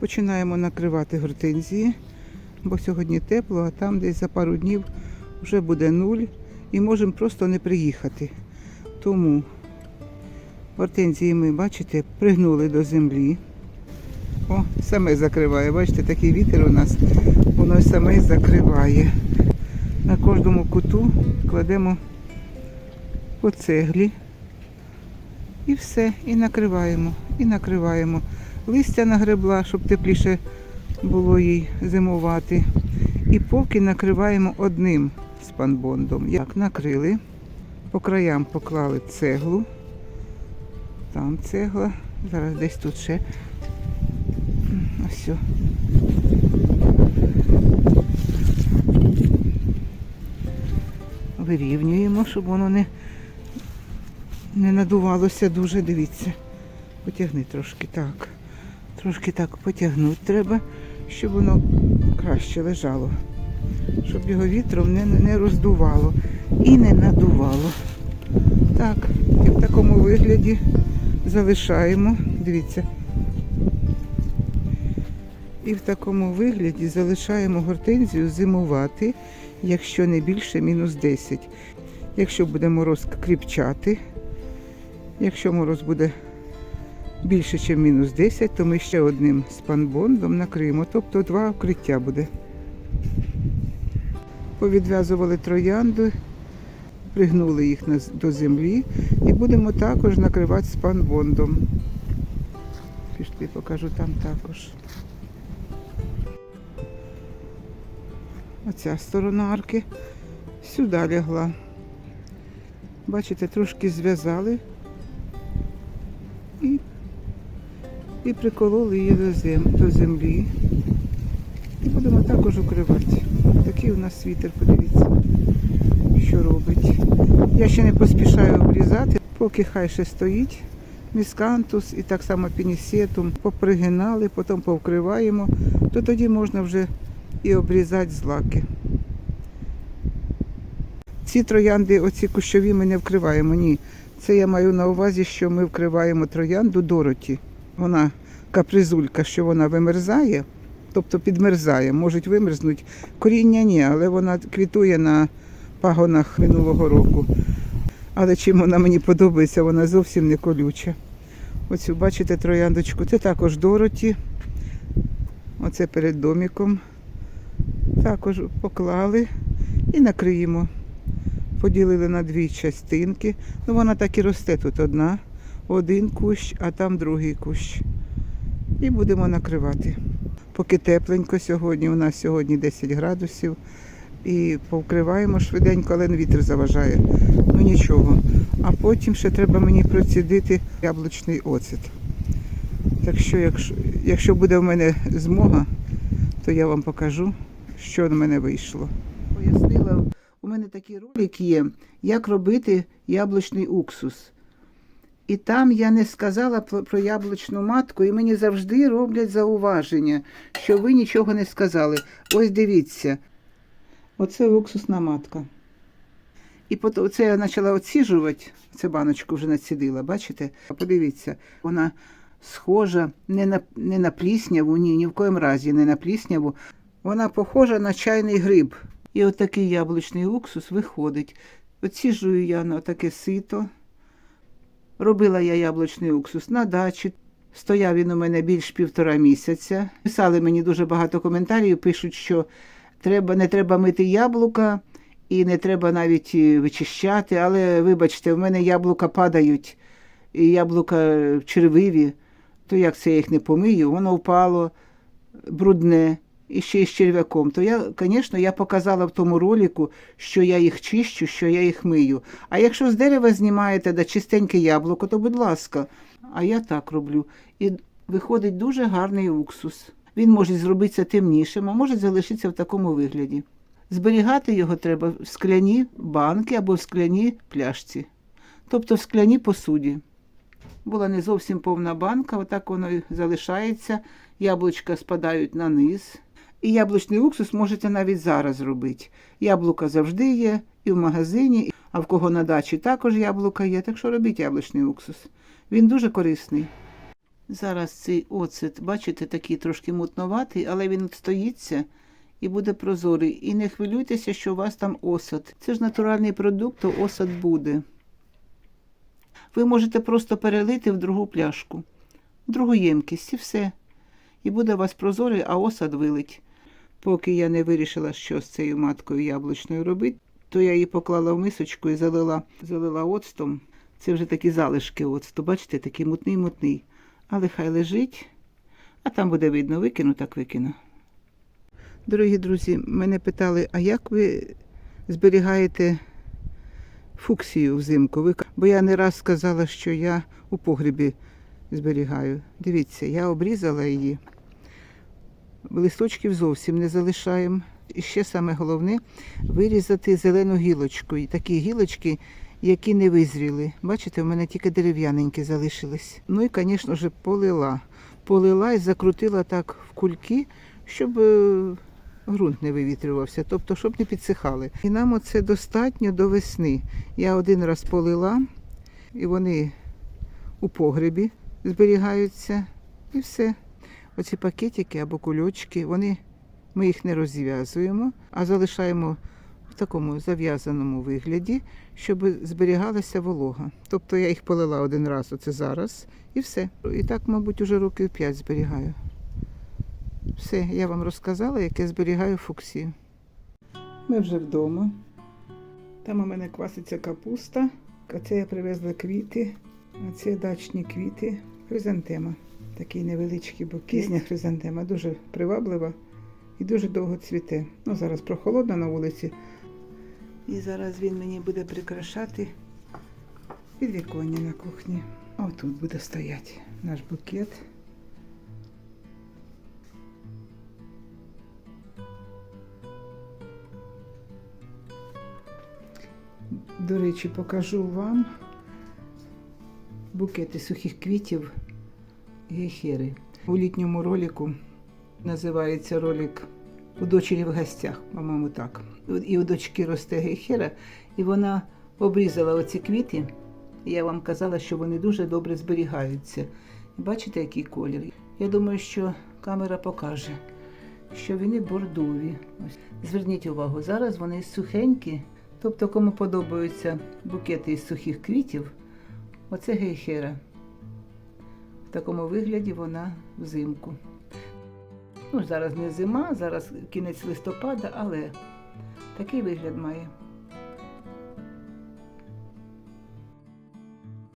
Починаємо накривати гортензії, бо сьогодні тепло, а там десь за пару днів вже буде нуль і можемо просто не приїхати. Тому гортензії ми, бачите, пригнули до землі. О, саме закриває. Бачите, такий вітер у нас, воно саме закриває. На кожному куту кладемо по цеглі. І все, і накриваємо, і накриваємо. Листя нагребла, щоб тепліше було їй зимувати. І поки накриваємо одним спанбондом. Як накрили, по краям поклали цеглу. Там цегла. Зараз десь тут ще. Ось. Вирівнюємо, щоб воно не, не надувалося дуже, дивіться. Потягни трошки так. Трошки так потягнути треба, щоб воно краще лежало. Щоб його вітром не, не роздувало і не надувало. Так, і в такому вигляді залишаємо. Дивіться. І в такому вигляді залишаємо гортензію зимувати, якщо не більше мінус 10. Якщо буде мороз кріпчати, якщо мороз буде більше, ніж мінус 10, то ми ще одним спанбондом накриємо, тобто два вкриття буде. Повідв'язували троянди, пригнули їх до землі і будемо також накривати спанбондом. Пішли, покажу там також. Оця сторона арки сюди лягла. Бачите, трошки зв'язали і, і прикололи її до, зем, до землі. І будемо також укривати. Такий у нас вітер, подивіться, що робить. Я ще не поспішаю обрізати, поки хай ще стоїть. Міскантус і так само пінісетум попригинали, потім повкриваємо, то тоді можна вже і обрізати злаки. Ці троянди, оці кущові, ми не вкриваємо. Ні. Це я маю на увазі, що ми вкриваємо троянду Дороті. Вона капризулька, що вона вимерзає, тобто підмерзає, можуть вимерзнути. Коріння ні, але вона квітує на пагонах минулого року. Але чим вона мені подобається, вона зовсім не колюча. Оцю, бачите, трояндочку. Це також Дороті. Оце перед доміком. Також поклали і накриємо. Поділили на дві частинки. Ну, вона так і росте тут одна, один кущ, а там другий кущ. І будемо накривати. Поки тепленько сьогодні, у нас сьогодні 10 градусів. І повкриваємо швиденько, але вітер заважає. Ну нічого. А потім ще треба мені процідити яблучний оцет. Так що, якщо, якщо буде в мене змога, то я вам покажу, що в мене вийшло. Пояснила, у мене такий ролик є, як робити яблучний уксус. І там я не сказала про, яблучну матку, і мені завжди роблять зауваження, що ви нічого не сказали. Ось дивіться. Оце уксусна матка. І це я почала оціжувати, цю баночку вже націдила, бачите? Подивіться, вона схожа не на, не на плісняву, ні, ні в коєму разі не на плісняву. Вона похожа на чайний гриб. І отакий яблучний уксус виходить. Оціжую я на таке сито. Робила я яблучний уксус на дачі. Стояв він у мене більш півтора місяця. Писали мені дуже багато коментарів, пишуть, що треба, не треба мити яблука і не треба навіть вичищати. Але вибачте, в мене яблука падають, і яблука червиві, то як це я їх не помию, воно впало брудне ще й з черв'яком. То я, звісно, я показала в тому ролику, що я їх чищу, що я їх мию. А якщо з дерева знімаєте да чистеньке яблуко, то будь ласка. А я так роблю. І виходить дуже гарний уксус. Він може зробитися темнішим, а може залишитися в такому вигляді. Зберігати його треба в скляній банки або в скляній пляшці, тобто в скляній посуді. Була не зовсім повна банка, отак воно і залишається. Яблучка спадають на низ. І яблучний уксус можете навіть зараз зробити. Яблука завжди є і в магазині, а в кого на дачі також яблука є, так що робіть яблучний уксус. Він дуже корисний. Зараз цей оцет, бачите, такий трошки мутноватий, але він стоїться і буде прозорий. І не хвилюйтеся, що у вас там осад. Це ж натуральний продукт, то осад буде. Ви можете просто перелити в другу пляшку, в другу ємкість і все. І буде у вас прозорий, а осад вилить. Поки я не вирішила, що з цією маткою яблучною робити, то я її поклала в мисочку і залила, залила оцтом. Це вже такі залишки оцту, бачите, такий мутний-мутний. Але хай лежить, а там буде видно, викину, так викину. Дорогі друзі, мене питали, а як ви зберігаєте фуксію взимку? Бо я не раз сказала, що я у погрібі зберігаю. Дивіться, я обрізала її. Листочків зовсім не залишаємо. І ще саме головне вирізати зелену гілочку. І такі гілочки, які не визріли. Бачите, у мене тільки дерев'яненькі залишились. Ну і, звісно ж, полила. Полила і закрутила так в кульки, щоб е, ґрунт не вивітрювався, тобто, щоб не підсихали. І нам оце достатньо до весни. Я один раз полила, і вони у погребі зберігаються, і все. Оці пакетики або кульочки, вони, ми їх не розв'язуємо, а залишаємо в такому зав'язаному вигляді, щоб зберігалася волога. Тобто я їх полила один раз, оце зараз, і все. І так, мабуть, уже років 5 зберігаю. Все, я вам розказала, як я зберігаю фуксію. Ми вже вдома. Там у мене кваситься капуста, а це я привезла квіти, а це дачні квіти, хризантема. Такий невеличкий букет. Пізня хризантема, дуже приваблива і дуже довго цвіте. Ну, зараз прохолодно на вулиці. І зараз він мені буде прикрашати підвіконня на кухні. Отут буде стояти наш букет. До речі, покажу вам букети сухих квітів гейхери. У літньому ролику називається ролик у дочері в гостях, по-моєму, так. І у дочки росте гейхера, і вона обрізала оці квіти. Я вам казала, що вони дуже добре зберігаються. Бачите, який колір? Я думаю, що камера покаже, що вони бордові. Ось. Зверніть увагу, зараз вони сухенькі. Тобто, кому подобаються букети із сухих квітів, оце гейхера. В такому вигляді вона взимку. Ну, зараз не зима, зараз кінець листопада, але такий вигляд має.